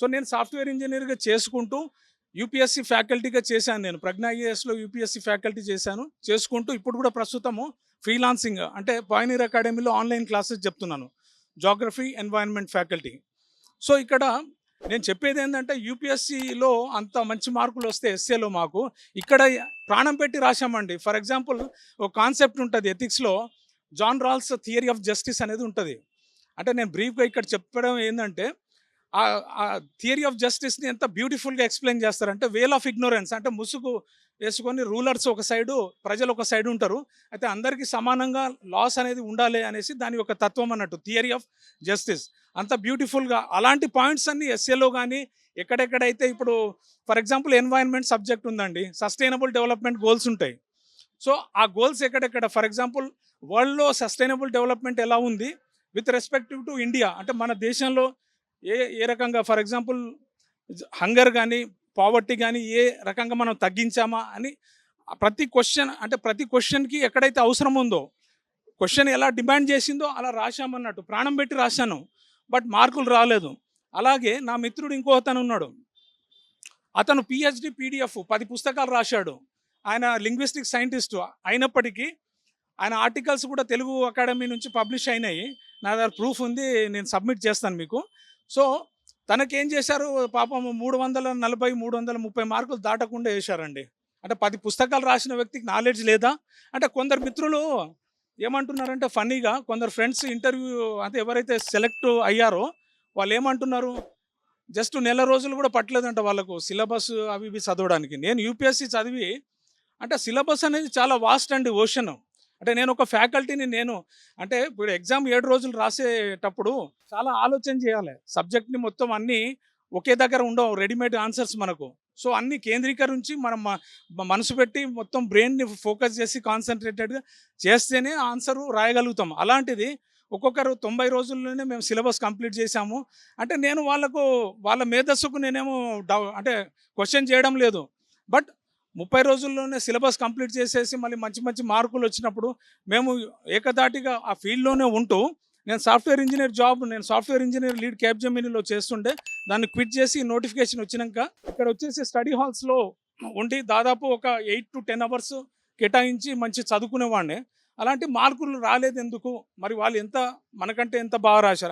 So నేను software ఇంజనీర్గా చేసుకుంటూ యూపీఎస్సీ ఫ్యాకల్టీగా చేశాను నేను. ప్రజ్ఞా ఐఏఎస్లో యూపీఎస్సీ ఫ్యాకల్టీ చేశాను. చేసుకుంటూ ఇప్పుడు కూడా ప్రస్తుతము ఫ్రీలాన్సింగ్ అంటే పాయనీర్ అకాడమీలో ఆన్లైన్ క్లాసెస్ చెప్తున్నాను. Geography environment faculty. సో ఇక్కడ నేను చెప్పేది ఏంటంటే యూపీఎస్సీలో అంత మంచి మార్కులు వస్తే ఎస్ఏలో మాకు. ఇక్కడ ప్రాణం పెట్టి రాశామండి. ఫర్ ఎగ్జాంపుల్ ఒక కాన్సెప్ట్ ఉంటుంది ఎథిక్స్లో John Rawls theory of justice అనేది ఉంటుంది. అంటే నేను బ్రీఫ్గా ఇక్కడ చెప్పడం ఏంటంటే ఆ థియరీ ఆఫ్ జస్టిస్ని ఎంత బ్యూటిఫుల్గా ఎక్స్ప్లెయిన్ చేస్తారంటే వేల్ ఆఫ్ ఇగ్నోరెన్స్ అంటే ముసుగు వేసుకొని రూలర్స్ ఒక సైడు ప్రజలు ఒక సైడ్ ఉంటారు. అయితే అందరికీ సమానంగా లాస్ అనేది ఉండాలి అనేసి దాని యొక్క తత్వం అన్నట్టు థియరీ ఆఫ్ జస్టిస్. అంత బ్యూటిఫుల్గా అలాంటి పాయింట్స్ అన్ని ఎస్ఏలో కానీ ఎక్కడెక్కడైతే ఇప్పుడు ఫర్ ఎగ్జాంపుల్ ఎన్వైరన్మెంట్ సబ్జెక్ట్ ఉందండి సస్టైనబుల్ డెవలప్మెంట్ గోల్స్ ఉంటాయి. సో ఆ గోల్స్ ఎక్కడెక్కడ? ఫర్ ఎగ్జాంపుల్ వరల్డ్లో సస్టైనబుల్ డెవలప్మెంట్ ఎలా ఉంది? విత్ రెస్పెక్టివ్ టు ఇండియా అంటే మన దేశంలో ఏ ఏ రకంగా ఫర్ ఎగ్జాంపుల్ హంగర్ కానీ పావర్టీ కానీ ఏ రకంగా మనం తగ్గించామా అని ప్రతి క్వశ్చన్ అంటే ప్రతి క్వశ్చన్కి ఎక్కడైతే అవసరం ఉందో క్వశ్చన్ ఎలా డిమాండ్ చేసిందో అలా రాశామన్నట్టు. ప్రాణం పెట్టి రాశాను బట్ మార్కులు రాలేదు. అలాగే నా మిత్రుడు ఇంకో అతను ఉన్నాడు. అతను పిహెచ్డి పీడిఎఫ్ పది పుస్తకాలు రాశాడు. ఆయన లింగ్విస్టిక్ సైంటిస్ట్ అయినప్పటికీ ఆయన ఆర్టికల్స్ కూడా తెలుగు అకాడమీ నుంచి పబ్లిష్ అయినాయి. నా దగ్గర ప్రూఫ్ ఉంది నేను సబ్మిట్ చేస్తాను మీకు. సో తనకేం చేశారు? పాపం మూడు వందల నలభై మూడు వందల ముప్పై మార్కులు దాటకుండా వేశారండి. అంటే పది పుస్తకాలు రాసిన వ్యక్తికి నాలెడ్జ్ లేదా? అంటే కొందరు మిత్రులు ఏమంటున్నారంటే ఫన్నీగా కొందరు ఫ్రెండ్స్ ఇంటర్వ్యూ అంటే ఎవరైతే సెలెక్ట్ అయ్యారో వాళ్ళు ఏమంటున్నారు జస్ట్ నెల రోజులు కూడా పట్టలేదంట వాళ్ళకు సిలబస్ అవి ఇవి చదవడానికి. నేను యూపీఎస్సి చదివి అంటే సిలబస్ అనేది చాలా వాస్ట్ అండి ఓషన్ అంటే నేను ఒక ఫ్యాకల్టీని నేను అంటే ఇప్పుడు ఎగ్జామ్ ఏడు రోజులు రాసేటప్పుడు చాలా ఆలోచన చేయాలి. సబ్జెక్ట్ని మొత్తం అన్నీ ఒకే దగ్గర ఉండవు రెడీమేడ్ ఆన్సర్స్ మనకు. సో అన్ని కేంద్రీకరించి మనం మనసు పెట్టి మొత్తం బ్రెయిన్ని ఫోకస్ చేసి కాన్సన్ట్రేటెడ్గా చేస్తేనే ఆన్సర్ రాయగలుగుతాం. అలాంటిది ఒక్కొక్కరు తొంభై రోజుల్లోనే మేము సిలబస్ కంప్లీట్ చేశాము. అంటే నేను వాళ్ళకు వాళ్ళ మేధస్సుకు నేనేమో డౌ అంటే క్వశ్చన్ చేయడం లేదు. బట్ ముప్పై రోజుల్లోనే సిలబస్ కంప్లీట్ చేసేసి మళ్ళీ మంచి మంచి మార్కులు వచ్చినప్పుడు మేము ఏకదాటిగా ఆ ఫీల్డ్లోనే ఉంటూ నేను సాఫ్ట్వేర్ ఇంజనీర్ జాబ్ నేను సాఫ్ట్వేర్ ఇంజనీర్ లీడ్ క్యాబ్ జమీనీలో చేస్తుండే దాన్ని క్విట్ చేసి నోటిఫికేషన్ వచ్చినాక ఇక్కడ వచ్చేసి స్టడీ హాల్స్లో ఉండి దాదాపు ఒక ఎయిట్ టు టెన్ అవర్స్ కేటాయించి మంచి చదువుకునేవాడిని. అలాంటి మార్కులు రాలేదు ఎందుకు మరి వాళ్ళు ఎంత మనకంటే ఎంత బాగా రాశారు?